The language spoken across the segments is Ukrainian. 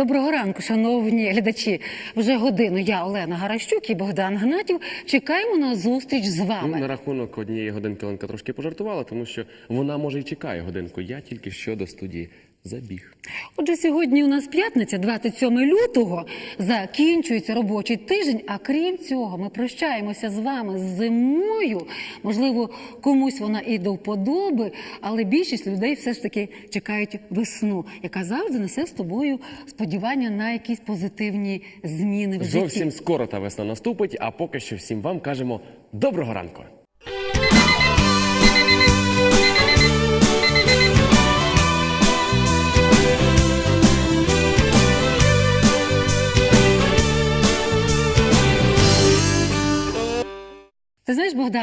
Доброго ранку, шановні глядачі. Вже годину я, Олена Гаращук і Богдан Гнатів. Чекаємо на зустріч з Ну, вами. на рахунок однієї годинки Оленка трошки пожартувала, тому що вона може і чекає годинку. Я тільки що до студії забіг. Отже, сьогодні у нас п'ятниця, 27 лютого. Закінчується робочий тиждень. А крім цього, ми прощаємося з вами з зимою. Можливо, комусь вона і до вподоби, але більшість людей все ж таки чекають весну, яка завжди несе з тобою сподівання на якісь позитивні зміни в житті. Зовсім скоро та весна наступить, а поки що всім вам кажемо доброго ранку.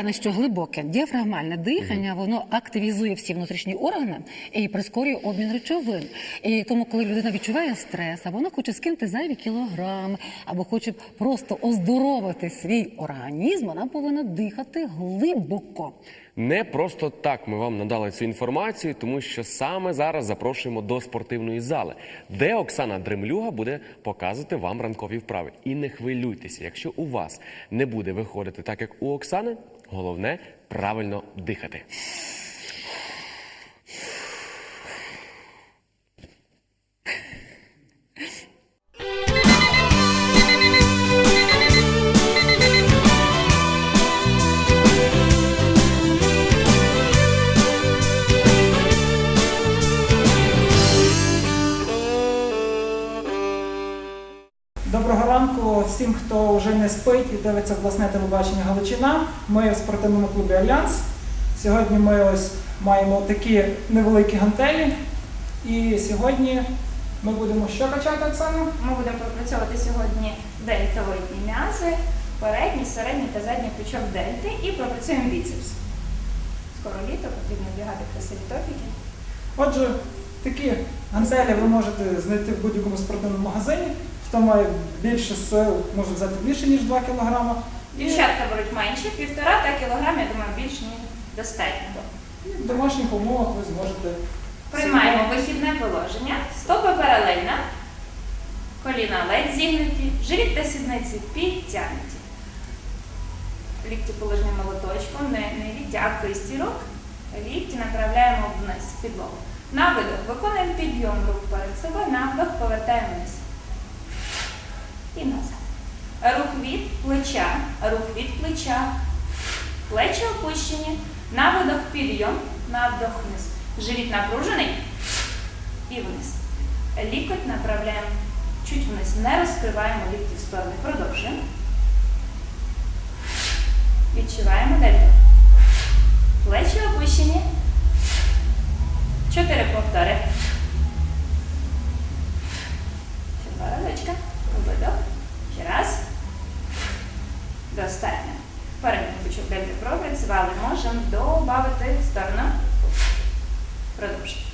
Ти що глибоке діафрагмальне дихання воно активізує всі внутрішні органи і прискорює обмін речовин. І тому, коли людина відчуває стрес, або вона хоче скинути зайві кілограми, або хоче просто оздоровити свій організм, вона повинна дихати глибоко. Не просто так ми вам надали цю інформацію, тому що саме зараз запрошуємо до спортивної зали, де Оксана Дремлюга буде показувати вам ранкові вправи. І не хвилюйтеся, якщо у вас не буде виходити так, як у Оксани, головне правильно дихати. Вже не спить і дивиться обласне телебачення Галичина. Ми в спортивному клубі Альянс. Сьогодні ми ось маємо такі невеликі гантелі. І сьогодні ми будемо що качати, Оксана? Ми будемо пропрацьовувати сьогодні дельтовидні м'язи, передній, середній та задній пучок дельти і пропрацюємо біцепс. Скоро літо, потрібно бігати красиві топіки. Отже, такі гантелі ви можете знайти в будь-якому спортивному магазині. Хто має більше сил, може взяти більше, ніж 2 кг. Дівчатка беруть менше, півтора та кілограм, я думаю, більш ніж достатньо. І в домашніх умовах ви зможете Приймаємо вихідне положення, стопи паралельно, коліна ледь зігнуті, живіт та сідниці підтягнуті. Лікті положені молоточком, не, не лікті, а кисті рук. Лікті направляємо вниз підлогу. На видох виконуємо підйом рук перед собою, на вдох повертаємо вниз. І назад. Рух від плеча, рух від плеча, плечі опущені, на видох підйом, на вдох вниз. Живіт напружений і вниз. Лікоть направляємо чуть вниз. Не розкриваємо лікті в сторони. Продовжуємо. Відчуваємо дельту. Плечі опущені. Чотири повтори. Ще два разочка. Видох. Ще раз. Достатньо. Передній пучок дельти пропрацювали. Можемо додати в сторону. Продовжуємо.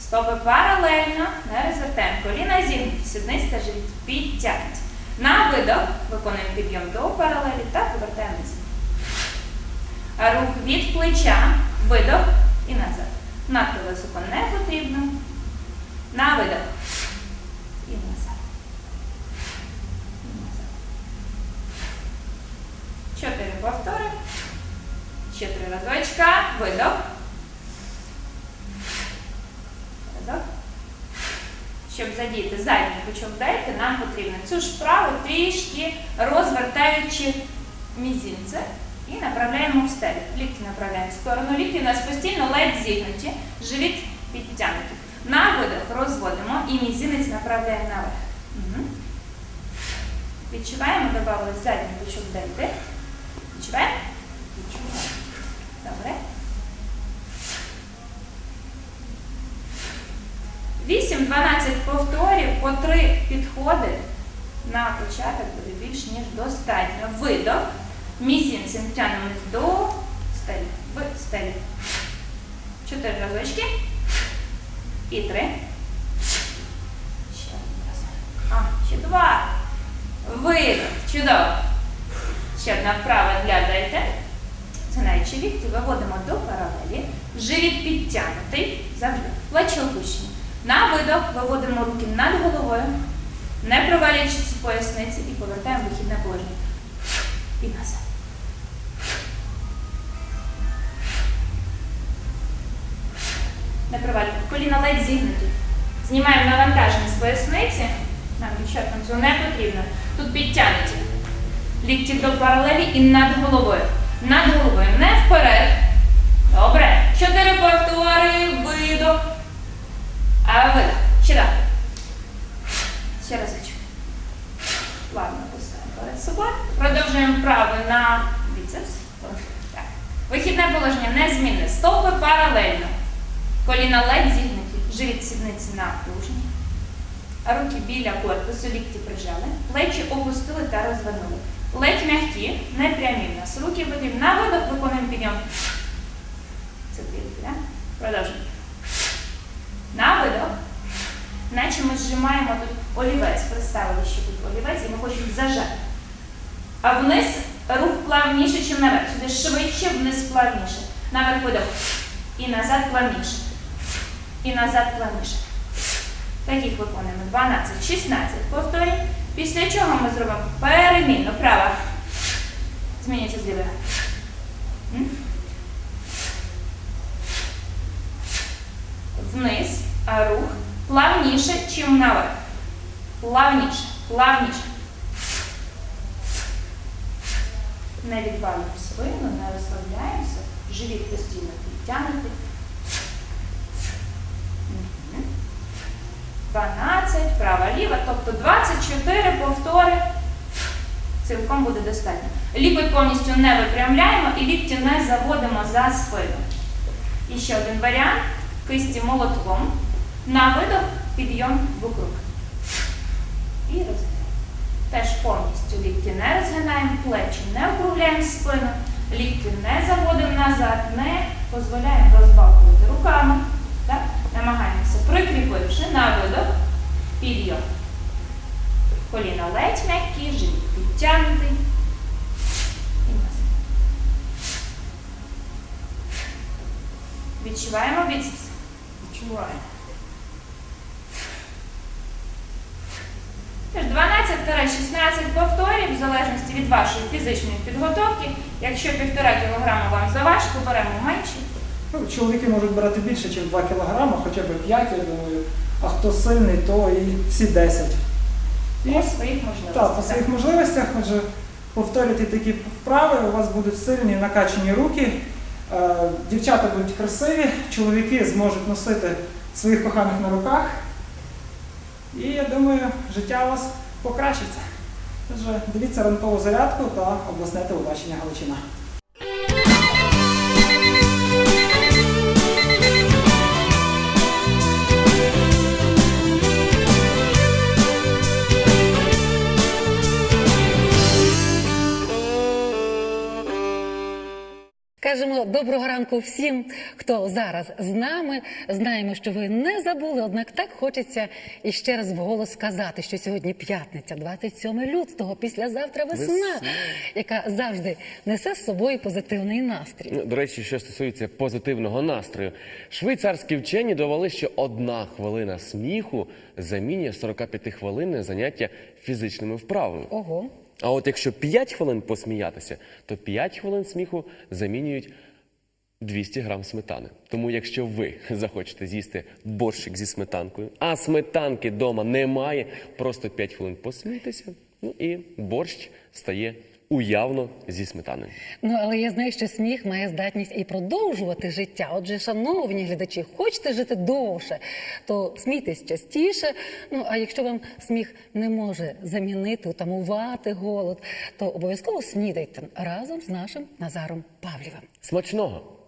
Стопи паралельно, не розвертаємо. Коліна зігнуті, сідниць та живіт підтягнуті. На видох виконуємо підйом до паралелі та повертаємо. А Рух від плеча, видох і назад. Надто високо не потрібно. На видох. І назад. І назад. Чотири повтори. Ще три разочка. Видох. Видох. Щоб задіяти задній пучок дельти, нам потрібно цю ж вправу трішки розвертаючи мізинці і направляємо в стелю. Лікті направляємо в сторону. Лікті у нас постійно ледь зігнуті, живіт підтягнутий. На видих розводимо і мізинець направляємо наверх. Угу. Відчуваємо, додали задній пучок дельти. Відчуваємо? Відчуваємо. Добре. 8-12 повторів по 3 підходи на початок буде більш ніж достатньо. Видох. Мізинцем тягнемось до стелі. В стелі. Чотири разочки. І три. Ще один раз. А, ще два. Видох. Чудово. Ще одна вправа для дельти. Згинаючи лікті, виводимо до паралелі. Живіт підтягнутий. Завжди. Плечі опущені. На видох виводимо руки над головою, не провалюючись в поясниці і повертаємо вихідне положення. І назад. Не провалюємо. Коліна ледь зігнуті. Знімаємо навантаження з поясниці. Нам, дівчаткам, цього не потрібно. Тут підтягнуті. Лікті до паралелі і над головою. Над головою. Не вперед. Добре. Чотири повтори. Видох. А видох. Ще так. Ще разочок. Ладно, пускаємо перед собою. Продовжуємо вправи на біцепс. Так. Вихідне положення незмінне. Стопи паралельно. Коліна ледь зігнуті. Живіт сідниці напружені. Руки біля корпусу, лікті прижали, плечі опустили та розвернули. Ледь м'які, не прямі в нас. Руки потрібні на видох, виконуємо підйом. Це да? Продовжуємо. На видох. Наче ми зжимаємо тут олівець. Представили, що тут олівець, і ми хочемо зажати. А вниз рух плавніше, ніж наверх. Сюди швидше, вниз плавніше. Наверх видох. І назад плавніше. І назад плавніше. Таких виконуємо 12, 16 повторів. Після чого ми зробимо перемінну. Права. Змінюється з лівою. Вниз, а рух плавніше, чим наверх. Плавніше, плавніше. Не відвалюємо спину, не розслабляємося. Живіт постійно підтягнутий. Мгм. 12, права, ліва, тобто 24 повтори. Цілком буде достатньо. Лікоть повністю не випрямляємо і лікті не заводимо за спину. І ще один варіант. Кисті молотком. На видох підйом двох рук. І розглядаємо. Теж повністю лікті не розгинаємо, плечі не округляємо спину, лікті не заводимо назад, не дозволяємо розбалкувати руками. Намагаємося, прикріпивши на видох, підйом. Коліна ледь м'які, живіт підтягнутий. І назад. Відчуваємо біцепс. Відчуваємо. Тож 12-16 повторів, в залежності від вашої фізичної підготовки. Якщо півтора кілограма вам заважко, беремо менше. Ну, чоловіки можуть брати більше, ніж 2 кг, хоча б 5, я думаю. А хто сильний, то і всі 10. І По своїх можливостях. так, по своїх можливостях, отже, повторюйте такі вправи, у вас будуть сильні накачані руки, е, дівчата будуть красиві, чоловіки зможуть носити своїх коханих на руках. І я думаю, життя у вас покращиться. Отже, дивіться ранкову зарядку та обласне телебачення Галичина. Доброго ранку всім, хто зараз з нами. Знаємо, що ви не забули, однак так хочеться і ще раз вголос сказати, що сьогодні п'ятниця, 27 лютого, післязавтра весна, Весна. яка завжди несе з собою позитивний настрій. Ну, До речі, що стосується позитивного настрою, швейцарські вчені довели, що одна хвилина сміху замінює 45 хвилинне заняття фізичними вправами. Ого. А от якщо 5 хвилин посміятися, то 5 хвилин сміху замінюють 200 грам сметани. Тому якщо ви захочете з'їсти борщик зі сметанкою, а сметанки вдома немає, просто 5 хвилин посмійтеся, ну і борщ стає уявно зі сметаною. Ну, але я знаю, що сміх має здатність і продовжувати життя. Отже, шановні глядачі, хочете жити довше, то смійтесь частіше. Ну, а якщо вам сміх не може замінити, утамувати голод, то обов'язково снідайте разом з нашим Назаром Павлівим. Смачного!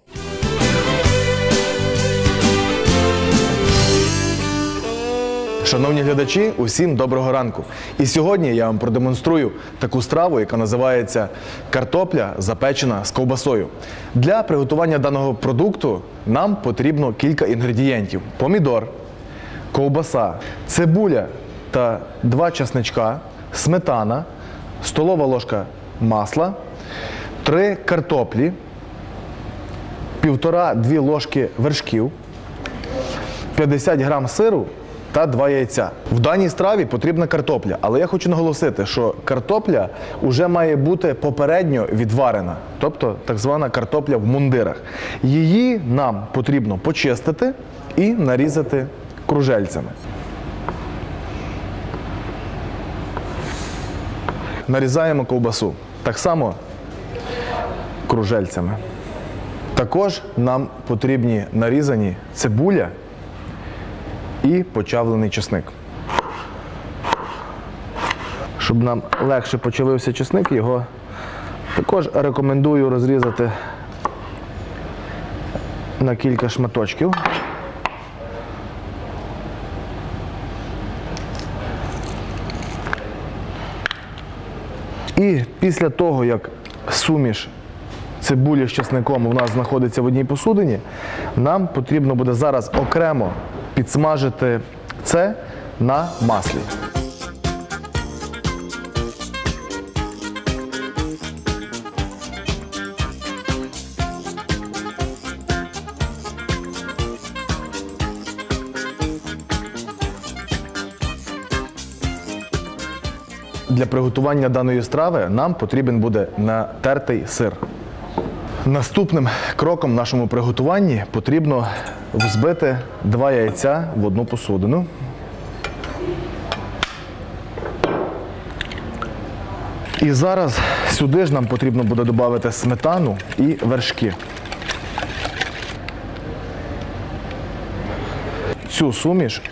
Шановні глядачі, усім доброго ранку. І сьогодні я вам продемонструю таку страву, яка називається картопля запечена з ковбасою. Для приготування даного продукту нам потрібно кілька інгредієнтів: помідор, ковбаса, цибуля та два часничка, сметана, столова ложка масла, три картоплі, півтора-дві ложки вершків, 50 грам сиру та 2 яйця. В даній страві потрібна картопля, але я хочу наголосити, що картопля вже має бути попередньо відварена, тобто так звана картопля в мундирах. Її нам потрібно почистити і нарізати кружельцями. Нарізаємо ковбасу. Так само кружельцями. Також нам потрібні нарізані цибуля і почавлений чесник. Щоб нам легше почавився чесник, його також рекомендую розрізати на кілька шматочків. І після того, як суміш цибулі з чесником у нас знаходиться в одній посудині, нам потрібно буде зараз окремо підсмажити це на маслі. Для приготування даної страви нам потрібен буде натертий сир. Наступним кроком в нашому приготуванні потрібно взбити два яйця в одну посудину. І зараз сюди ж нам потрібно буде додати сметану і вершки. Цю суміш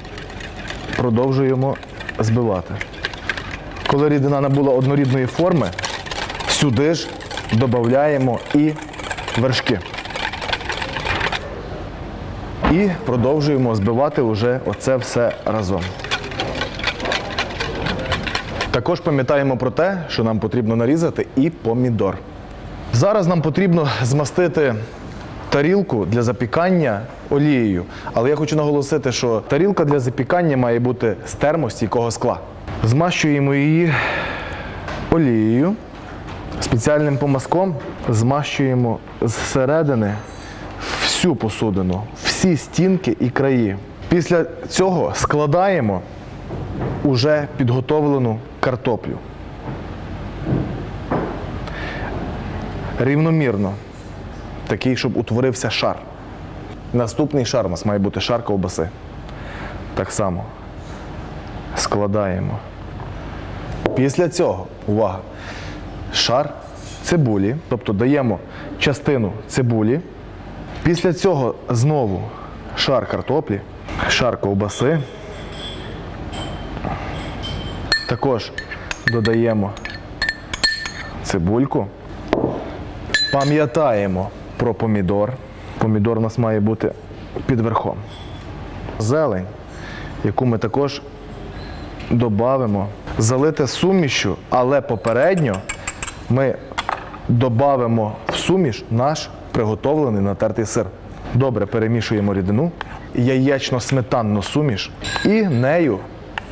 продовжуємо збивати. Коли рідина набула однорідної форми, сюди ж додаємо і вершки. І продовжуємо збивати вже оце все разом. Також пам'ятаємо про те, що нам потрібно нарізати і помідор. Зараз нам потрібно змастити тарілку для запікання олією. Але я хочу наголосити, що тарілка для запікання має бути з термостійкого скла. Змащуємо її олією. Спеціальним помазком змащуємо зсередини всю посудину, всі стінки і краї. Після цього складаємо уже підготовлену картоплю. Рівномірно, такий, щоб утворився шар. Наступний шар у нас має бути шар ковбаси. Так само складаємо. Після цього, увага, шар цибулі, тобто даємо частину цибулі. Після цього знову шар картоплі, шар ковбаси. Також додаємо цибульку. Пам'ятаємо про помідор. Помідор у нас має бути під верхом. Зелень, яку ми також додамо. Залити сумішю, але попередньо ми додамо в суміш наш приготовлений натертий сир. Добре перемішуємо рідину, яєчно-сметанну суміш і нею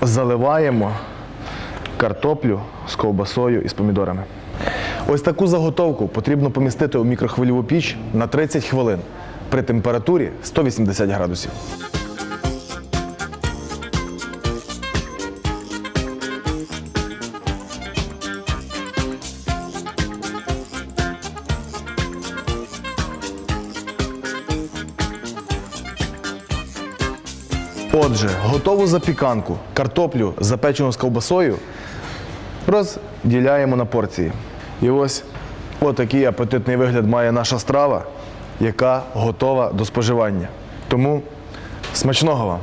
заливаємо картоплю з ковбасою і з помідорами. Ось таку заготовку потрібно помістити у мікрохвильову піч на 30 хвилин при температурі 180 градусів. Отже, готову запіканку, картоплю, запечену з ковбасою, розділяємо на порції. І ось отакий апетитний вигляд має наша страва, яка готова до споживання. Тому смачного вам!